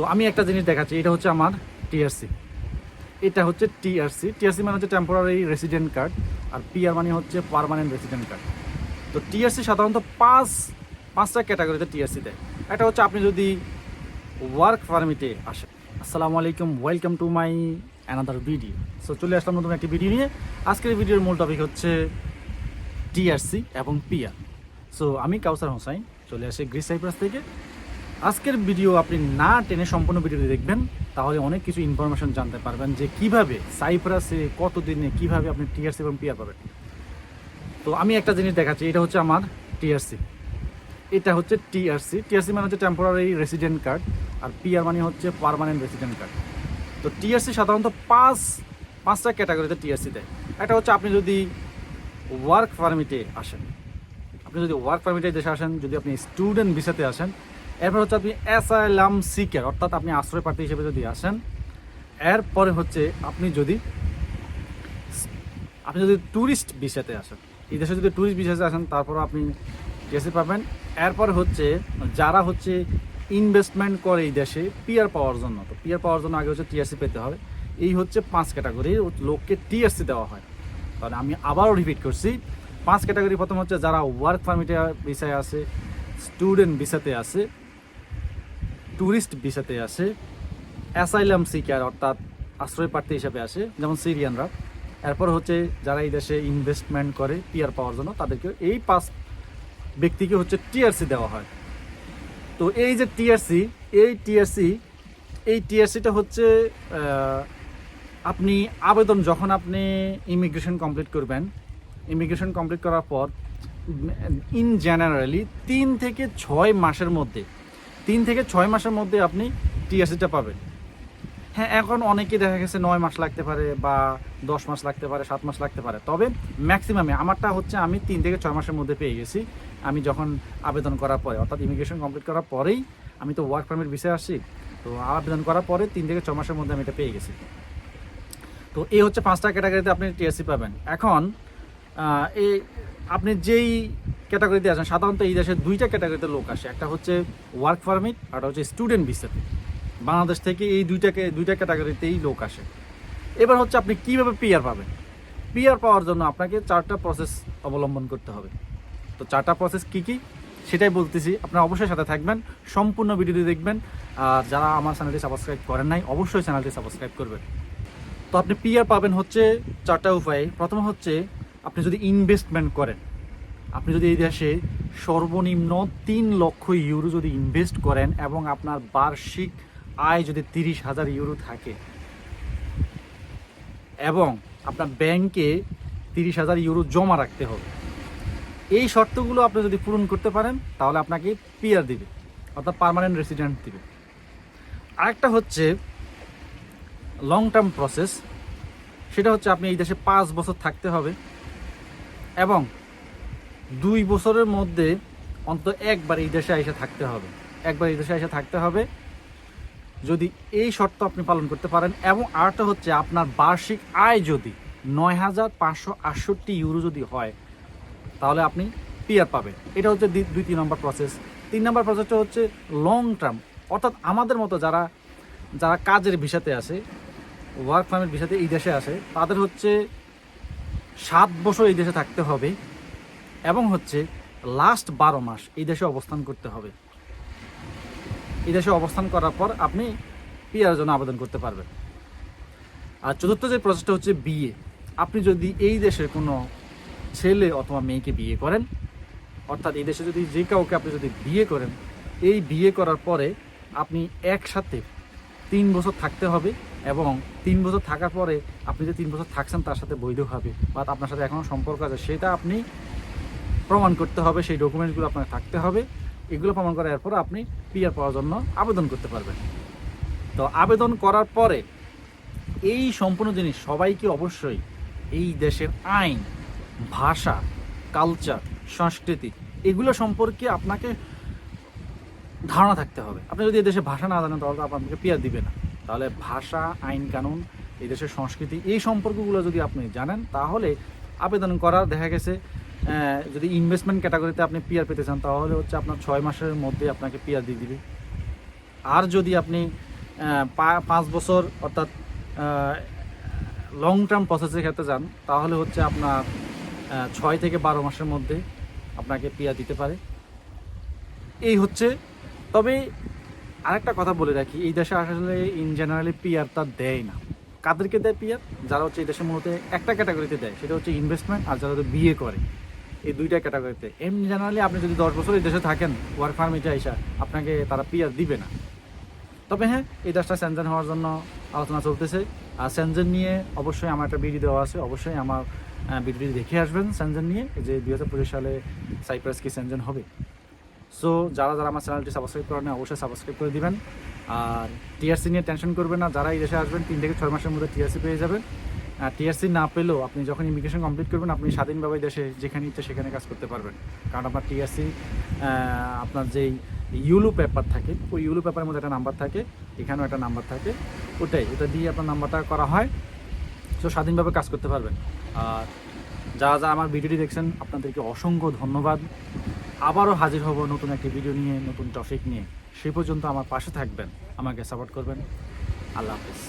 তো আমি একটা জিনিস দেখাচ্ছি, এটা হচ্ছে আমার টিআরসি এটা হচ্ছে টিআরসি টিআরসি মানে হচ্ছে টেম্পোরারি রেসিডেন্ট কার্ড আর পিআর মানে হচ্ছে পার্মানেন্ট রেসিডেন্ট কার্ড তো টিআরসি সাধারণত পাঁচ, পাঁচটা ক্যাটাগরিতে টিআরসি দেয়। একটা হচ্ছে আপনি যদি ওয়ার্ক পারমিটে আসেন। আসসালামু আলাইকুম welcome to my another video so চলে আসলাম নতুন একটি ভিডিও নিয়ে। আজকের ভিডিওর মূল টপিক হচ্ছে টিআরসি এবং পিআর সো আমি কাউসার হোসাইন, চলে আসি গ্রিস সাইপ্রাস থেকে। আজকের ভিডিও আপনি না টেনে সম্পূর্ণ ভিডিওটি দেখবেন, তাহলে অনেক কিছু ইনফরমেশন জানতে পারবেন যে কীভাবে সাইপ্রাসে, কতদিনে, কীভাবে আপনি টিআরসি এবং পিআর পাবেন। তো আমি একটা জিনিস দেখাচ্ছি, এটা হচ্ছে আমার টিআরসি এটা হচ্ছে টিআরসি টিআরসি মানে হচ্ছে টেম্পোরারি রেসিডেন্ট কার্ড আর পিআর মানে হচ্ছে পারমানেন্ট রেসিডেন্ট কার্ড তো টিআরসি সাধারণত পাঁচ, পাঁচটা ক্যাটাগরিতে টিআরসি দেয়। একটা হচ্ছে আপনি যদি ওয়ার্ক পারমিটে আসেন। আপনি যদি ওয়ার্ক পারমিটে দেশে আসেন, যদি আপনি স্টুডেন্ট ভিসাতে আসেন এরপর হচ্ছে আপনি অ্যাসাইলাম সিকার, অর্থাৎ আপনি আশ্রয় প্রার্থী হিসেবে যদি আসেন, এরপরে হচ্ছে আপনি যদি আপনি যদি ট্যুরিস্ট ভিসাতে আসেন, এই দেশে যদি ট্যুরিস্ট ভিসাতে আসেন, তারপর আপনি টিএসি পাবেন। এরপরে হচ্ছে যারা হচ্ছে ইনভেস্টমেন্ট করে এই দেশে পিয়ার পাওয়ার জন্য, তো পিয়ার পাওয়ার জন্য আগে হচ্ছে টিএসসি পেতে হবে। এই হচ্ছে পাঁচ ক্যাটাগরির লোককে টিএসসি দেওয়া হয়। তাহলে আমি আবারও রিপিট করছি, পাঁচ ক্যাটাগরি প্রথম হচ্ছে যারা ওয়ার্ক পারমিটে ভিসায় আছে স্টুডেন্ট ভিসাতে আছে ট্যুরিস্ট ভিসাতে আছে অ্যাসাইলাম সিকার অর্থাৎ আশ্রয় প্রার্থী হিসাবে আসে, যেমন সিরিয়ানরা। এরপর হচ্ছে যারা এই দেশে ইনভেস্টমেন্ট করে পিয়ার পাওয়ার জন্য, তাদেরকে এই পাঁচ ব্যক্তিকে হচ্ছে টিআরসি দেওয়া হয়। তো এই যে টিআরসি এই টিআরসি এই টিআরসিটা হচ্ছে আপনি আবেদন যখন আপনি ইমিগ্রেশন কমপ্লিট করবেন ইমিগ্রেশন কমপ্লিট করার পর ইন জেনারেলি তিন থেকে ছয় মাসের মধ্যে তিন থেকে ছয় মাসের মধ্যে আপনি টিআরসিটা পাবেন। হ্যাঁ এখন অনেকেই দেখা গেছে নয় মাস লাগতে পারে বা দশ মাস লাগতে পারে, সাত মাস লাগতে পারে। তবে ম্যাক্সিমামে আমারটা হচ্ছে আমি তিন থেকে ছয় মাসের মধ্যে পেয়ে গেছি। আমি যখন আবেদন করার পরে, অর্থাৎ ইমিগ্রেশন কমপ্লিট করার পরেই আমি তো ওয়ার্ক পারমিট বিষয়ে আসছি, তো আবেদন করার পরে তিন থেকে ছ মাসের মধ্যে আমি এটা পেয়ে গেছি। তো এই হচ্ছে পাঁচটা ক্যাটাগরিতে আপনি টিএসসি পাবেন। এখন এই আপনি যেই ক্যাটাগরিতে আসেন সাধারণত এই দেশে দুইটা ক্যাটাগরিতে লোক আসে। একটা হচ্ছে ওয়ার্ক পারমিট আর হচ্ছে স্টুডেন্ট ভিসাতে বাংলাদেশ থেকে এই দুইটাকে, দুইটা ক্যাটাগরিতেই লোক আসে। এবার হচ্ছে আপনি কীভাবে পিআর পাবেন? পিআর পাওয়ার জন্য আপনাকে চারটা প্রসেস অবলম্বন করতে হবে। তো চারটা প্রসেস কি কি? সেটাই বলতেছি। আপনারা অবশ্যই সাথে থাকবেন, সম্পূর্ণ ভিডিওটি দেখবেন। আর যারা আমার চ্যানেলটি সাবস্ক্রাইব করেন নাই, অবশ্যই চ্যানেলটি সাবস্ক্রাইব করবেন। তো আপনি পিআর পাবেন হচ্ছে চারটা উপায়ে। প্রথম হচ্ছে আপনি যদি ইনভেস্টমেন্ট করেন আপনি যদি এই দেশে সর্বনিম্ন তিন লক্ষ ইউরো যদি ইনভেস্ট করেন এবং আপনার বার্ষিক আয় যদি তিরিশ হাজার ইউরো থাকে, এবং আপনার ব্যাংকে তিরিশ হাজার ইউরো জমা রাখতে হবে, এই শর্তগুলো আপনি যদি পূরণ করতে পারেন, তাহলে আপনাকে পিআর দিবে, অর্থাৎ পার্মানেন্ট রেসিডেন্ট দিবে। আরেকটা হচ্ছে লং টার্ম প্রসেস সেটা হচ্ছে আপনি এই দেশে পাঁচ বছর থাকতে হবে, এবং দুই বছরের মধ্যে অন্তত একবার এই দেশে এসে থাকতে হবে। একবার এই দেশে এসে থাকতে হবে। যদি এই শর্ত আপনি পালন করতে পারেন, এবং আরেকটা হচ্ছে আপনার বার্ষিক আয় যদি নয় হাজার পাঁচশো আটষট্টি ইউরো যদি হয়, তাহলে আপনি পিআর পাবেন। এটা হচ্ছে দুই, তিন নম্বর প্রসেস তিন নম্বর প্রসেসটা হচ্ছে লং টার্ম অর্থাৎ আমাদের মতো যারা যারা কাজের ভিসাতে আসে ওয়ার্ক পারমিট ভিসাতে এই দেশে আসে, তাদের হচ্ছে সাত বছর এই দেশে থাকতে হবে। এবং হচ্ছে লাস্ট বারো মাস এই দেশে অবস্থান করতে হবে। এই দেশে অবস্থান করার পর আপনি পিআর জন্য আবেদন করতে পারবেন। আর চতুর্থ যে প্রসেসটা হচ্ছে বিয়ে। আপনি যদি এই দেশের কোনো ছেলে অথবা মেয়েকে বিয়ে করেন, অর্থাৎ এই দেশে যদি যে কাউকে আপনি যদি বিয়ে করেন, এই বিয়ে করার পরে আপনি একসাথে তিন বছর থাকতে হবে এবং তিন বছর থাকার পরে আপনি যে তিন বছর থাকছেন তার সাথে বৈধভাবে, বা আপনার সাথে এখনও সম্পর্ক আছে, সেটা আপনি প্রমাণ করতে হবে, সেই ডকুমেন্টসগুলো আপনার থাকতে হবে। এগুলো প্রমাণ করার এরপর আপনি পিআর পাওয়ার জন্য আবেদন করতে পারবেন। তো আবেদন করার পরে এই সম্পূর্ণ জিনিস সবাইকে অবশ্যই এই দেশের আইন, ভাষা কালচার সংস্কৃতি, এগুলো সম্পর্কে আপনাকে ধারণা থাকতে হবে। আপনি যদি এই দেশে ভাষা না জানেন, তাহলে আপনাকে পিয়ার দিবে না। তাহলে ভাষা, আইন কানুন, এই দেশের সংস্কৃতি, এই সম্পর্কগুলো যদি আপনি জানেন, তাহলে আবেদন করার, দেখা গেছে যদি ইনভেস্টমেন্ট ক্যাটাগরিতে আপনি পিয়ার পেতে চান, তাহলে হচ্ছে আপনার ছয় মাসের মধ্যে আপনাকে পিয়ার দিয়ে দিবে। আর যদি আপনি পাঁচ বছর অর্থাৎ লং টার্ম প্রসেসের ক্ষেত্রে যান, তাহলে হচ্ছে আপনার ছয় থেকে বারো মাসের মধ্যে আপনাকে পিয়া দিতে পারে। এই হচ্ছে, তবে আরেকটা কথা বলে রাখি, এই দেশে আসলে ইন জেনারেলি পিয়ার তা দেয় না। কাদেরকে দেয় পিয়ার যারা হচ্ছে এই দেশে মূলত একটা ক্যাটাগরিতে দেয়, সেটা হচ্ছে ইনভেস্টমেন্ট আর যারা বিয়ে করে। এই দুইটা ক্যাটাগরিতে এমনি জেনারেলি আপনি যদি দশ বছর এই দেশে থাকেন ওয়ার্ক পারমিটে আইসা, আপনাকে তারা পিয়ার দিবে না। তবে হ্যাঁ এই দেশটা স্যানজেন হওয়ার জন্য আলোচনা চলতেছে। আর স্যানজেন নিয়ে অবশ্যই আমার একটা বিডি দেওয়া আছে। অবশ্যই আমার ভিডিওটি দেখে আসবেন স্যানজেন নিয়ে, যে দুই হাজার পঁচিশ সালে সাইপ্রাস কি স্যানজেন হবে। সো যারা যারা আমার চ্যানেলটি সাবস্ক্রাইব করেন অবশ্যই সাবস্ক্রাইব করে দিবেন। আর টিআরসি নিয়ে টেনশন করবেন না। যারা এই দেশে আসবেন, তিন থেকে ছয় মাসের মধ্যে টিআরসি পেয়ে যাবেন। টিআরসি না পেলেও আপনি যখন ইমিগ্রেশন কমপ্লিট করবেন, আপনি স্বাধীনভাবে দেশে যেখানে ইচ্ছে সেখানে কাজ করতে পারবেন। কারণ আপনার টিআরসি আপনার যেই ইউলু পেপার থাকে, ওই ইউলু পেপারের মধ্যে একটা নাম্বার থাকে, এখানেও একটা নাম্বার থাকে, ওটাই। ওটা দিয়ে আপনার নাম্বারটা করা হয় সো স্বাধীনভাবে কাজ করতে পারবেন। আর যারা যারা আমার ভিডিওটি দেখছেন, আপনাদেরকে অসংখ্য ধন্যবাদ। আবারও হাজির হব নতুন একটি ভিডিও নিয়ে, নতুন টপিক নিয়ে। সে পর্যন্ত আমার পাশে থাকবেন, আমাকে সাপোর্ট করবেন। আল্লাহ হাফিজ।